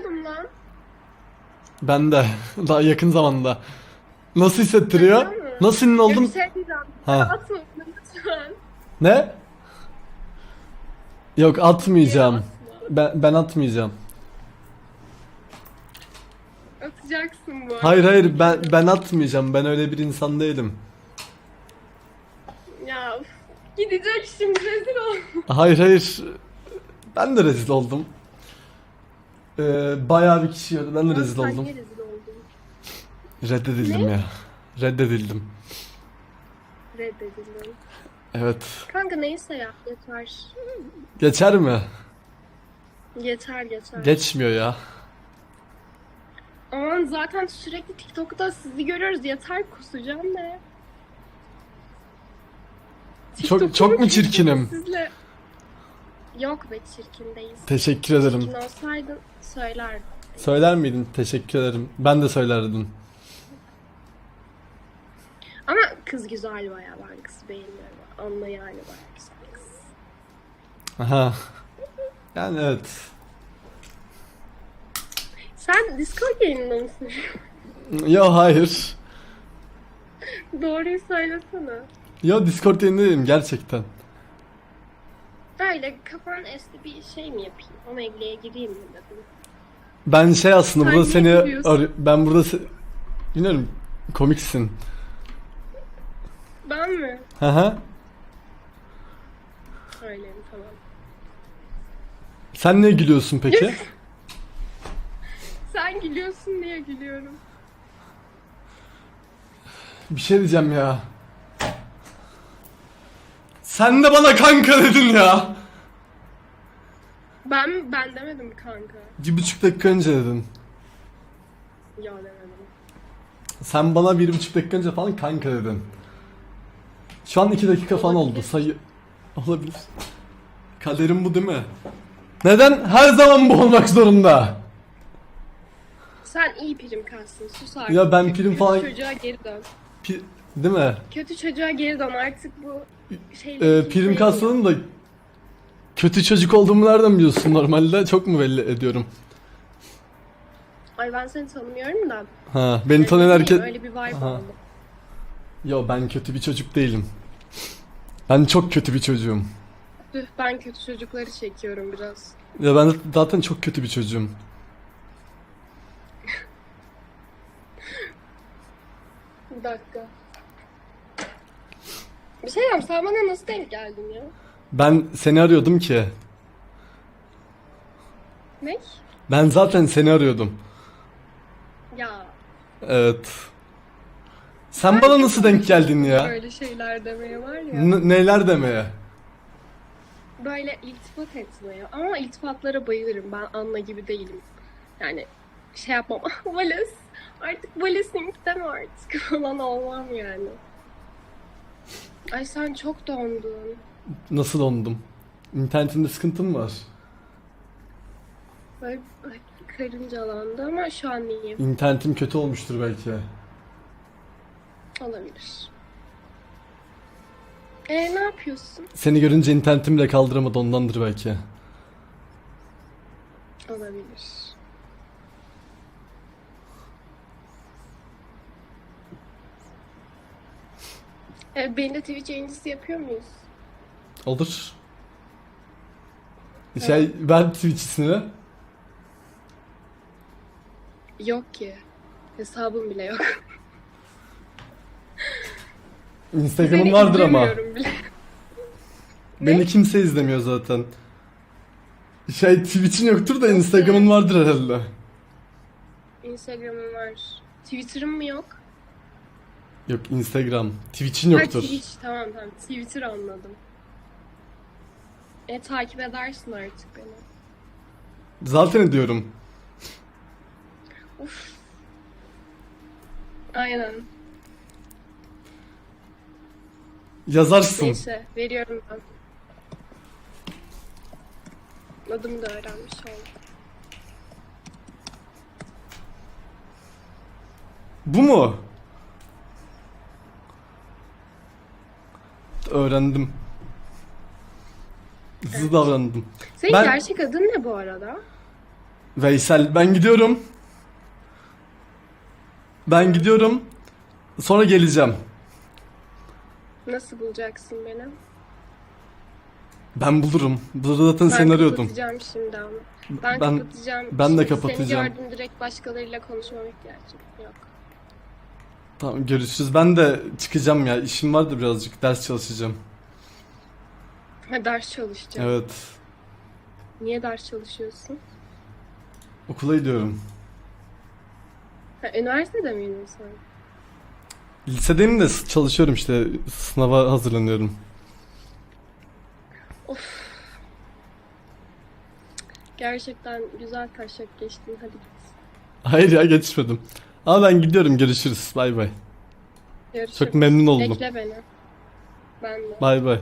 oldum lan. Ben de daha yakın zamanda. Nasıl hissettiriyor? Nasıl ünlü bir şey. Ha. Ne? Yok atmayacağım. Atma. Ben ben atmayacağım. Atacaksın bu arada. Hayır hayır ben ben atmayacağım. Ben öyle bir insan değilim. Ya gidecek şimdi rezil ol. Hayır hayır. Ben de rezil oldum. Ee, bayağı bir kişi gördü. Ben de rezil Sen oldum. niye rezil oldun? Reddedildim ya. Reddedildim. Reddedildim. Evet. Kanka neyse ya yeter. Geçer mi? Yeter yeter. Geçmiyor ya. Aman zaten sürekli TikTok'ta sizi görüyoruz. Yeter kusacağım ne? Çok çok mu çirkinim? Sizle... Yok be çirkin değilsin. Teşekkür ederim. Çirkin olsaydın söylerdim. Söyler miydin? Teşekkür ederim. Ben de söylerdim. Ama kız güzel bayağı ben kızı beğeniyorum. Anla yani bayağı güzel kız. Aha. Yani evet. Sen Discord yayınında mısın? Yo hayır. Doğruyu söylesene. Yo Discord yayındayım gerçekten. Öyle kafan esti bir şey mi yapayım? Omegle'ye gireyim mi dedim. Ben şey aslında Sen burada niye seni gülüyorsun? arı- ben burada se- bilmiyorum komiksin. Ben mi? Hı hı. Öyleyim tamam. Sen niye gülüyorsun peki? Sen gülüyorsun diye gülüyorum. Bir şey diyeceğim ya. Sen de bana kanka dedin ya. Ben ben demedim kanka. Bir buçuk dakika önce dedin. Ya demedim. Sen bana bir buçuk dakika önce falan kanka dedin. Şu an iki dakika falan oldu. Sayı... Olabilir. Kaderim bu değil mi? Neden her zaman bu olmak zorunda? Sen iyi prim kalsın sus artık. Ya ben prim falan- çocuğa geri dön. Pi- değil mi? Kötü çocuğa geri dön artık bu şeyle. Ee, prim kasmanın da kötü çocuk olduğumu nereden biliyorsun normalde? Çok mu belli ediyorum? Ay ben seni tanımıyorum da. Ha, beni tanıyan herkes... Öyle bir vibe Aha. oldu. Yo ben kötü bir çocuk değilim. Ben çok kötü bir çocuğum. Tüh ben kötü çocukları çekiyorum biraz. Ya ben zaten çok kötü bir çocuğum. Bir dakika. Bir şey diyeyim sen bana nasıl denk geldin ya? Ben seni arıyordum ki. Ne? Ben zaten seni arıyordum. Ya Evet. Sen bana nasıl denk geldin ya? böyle şeyler demeye var ya. N- neler demeye? Böyle iltifat etmeye. Ama iltifatlara bayılırım. Ben Anna gibi değilim. Yani şey yapmam. Vales. Artık Vales'in deme artık falan olmam yani. Ay sen çok dondun. Nasıl dondum? İnternetimde sıkıntın mı var? Böyle karıncalandı ama şu an iyiyim. İnternetim kötü olmuştur belki. Olabilir. E ne yapıyorsun? Seni görünce internetim bile kaldıramadı ondandır belki. Olabilir. E, beni de Twitch yayıncısı yapıyor muyuz? Olur. Şey ver Twitch ismini. Yok ki. Hesabım bile yok. Instagram'ın Seni vardır ama. izlemiyorum bile. Beni kimse izlemiyor zaten. Şey Twitch'in yoktur da Instagram'ın vardır herhalde. Instagram'ım var. Twitter'ım mı yok? Yok Instagram. Twitch'in Ha, yoktur. Twitch tamam tamam. Twitter anladım. E takip edersin artık beni. Zaten ediyorum. Uf. Aynen. Yazarsın. Neyse veriyorum ben. Adımı da öğrenmiş oldum. Bu mu? Öğrendim. Hızlı davrandım. Senin Ben- gerçek adın ne bu arada? Veysel ben gidiyorum. Ben gidiyorum. Sonra geleceğim. Nasıl bulacaksın beni? Ben bulurum. Burada zaten Ben seni arıyordum. kapatacağım şimdi ama. Ben, Ben- kapatacağım. ben de Şimdi kapatacağım. Seni gördüm direkt başkalarıyla konuşmama ihtiyacım yok. Tamam görüşürüz. Ben de çıkacağım ya. İşim vardı birazcık. Ders çalışacağım. Ha ders çalışacağım. Evet. Niye ders çalışıyorsun? Okula gidiyorum. Ha, üniversitede miydin sen? Lisedeyim de çalışıyorum işte. Sınava hazırlanıyorum. Gerçekten güzel taşak geçtin. Hadi git. Hayır ya geçmedim. Ama ben gidiyorum. Görüşürüz. Bay bay. Görüşürüz. Çok memnun oldum. Bekle beni. Ben de. Bay bay.